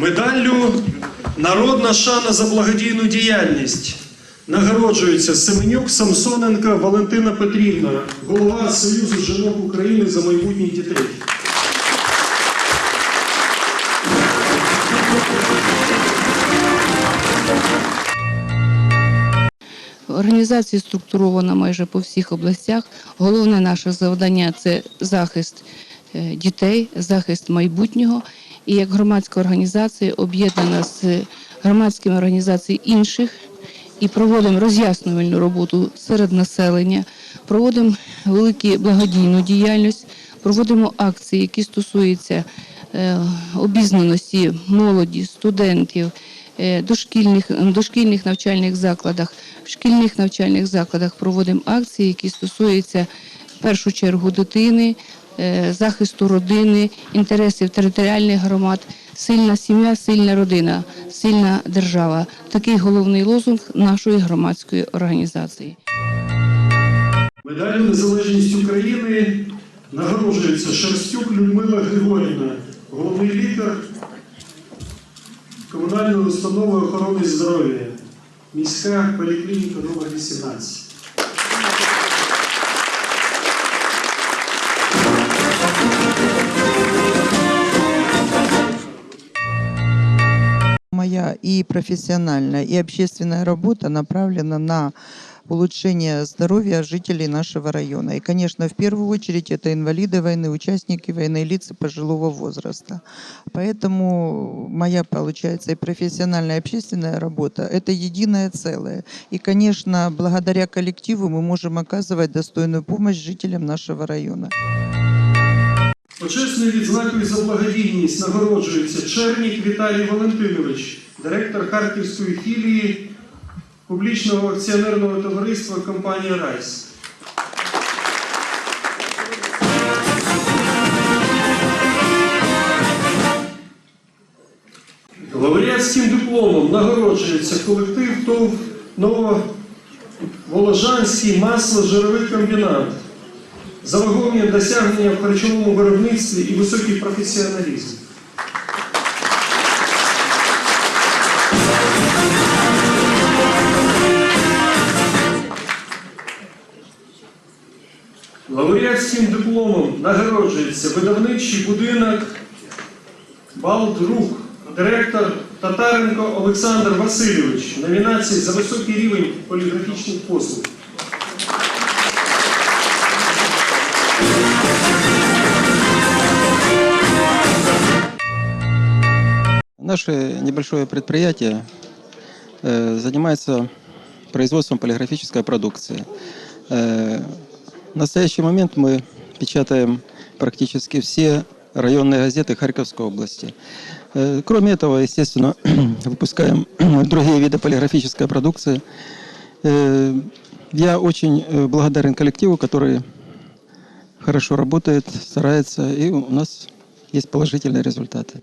Медаллю Народна шана за благодійну діяльність нагороджується Семенюк Самсоненка Валентина Петрівна, голова Союзу жінок України за майбутніх дітей. Організація структурована майже по всіх областях. Головне наше завдання це захист е, дітей, захист майбутнього. І як громадська організація об'єднана з громадськими організаціями інших і проводимо роз'яснювальну роботу серед населення, проводимо велику благодійну діяльність, проводимо акції, які стосуються е, обізнаності молоді, студентів, е, дошкільних, дошкільних навчальних закладах, в шкільних навчальних закладах проводимо акції, які стосуються в першу чергу дитини, захисту родини, інтересів територіальних громад. Сильна сім'я, сильна родина, сильна держава. Такий головний лозунг нашої громадської організації. Медаллю Незалежність України нагороджується Шерстюк Людмила Григорівна, головний лікар комунальної установи охорони здоров'я, міська поліклініка номер 18. Моя и профессиональная, и общественная работа направлена на улучшение здоровья жителей нашего района. И, конечно, в первую очередь это инвалиды войны, участники войны, лица пожилого возраста. Поэтому моя, получается, и профессиональная, и общественная работа – это единое целое. И, конечно, благодаря коллективу мы можем оказывать достойную помощь жителям нашего района. Почесною відзнакою за благодійність нагороджується Чернік Віталій Валентинович, директор Харківської філії публічного акціонерного товариства компанії Райс. Лауреатським дипломом нагороджується колектив ТОВ Нововоложанський масло-жировий комбінат за вагомі досягнення в харчовому виробництві і високий професіоналізм. Лауреатським дипломом нагороджується видавничий будинок Балдрук, директор Татаренко Олександр Васильович, номінації за високий рівень поліграфічних послуг. Наше небольшое предприятие э, занимается производством полиграфической продукции. Э, в настоящий момент мы печатаем практически все районные газеты Харьковской области. Э, кроме этого, естественно, выпускаем другие виды полиграфической продукции. Э, я очень э, благодарен коллективу, который хорошо работает, старается, и у нас есть положительные результаты.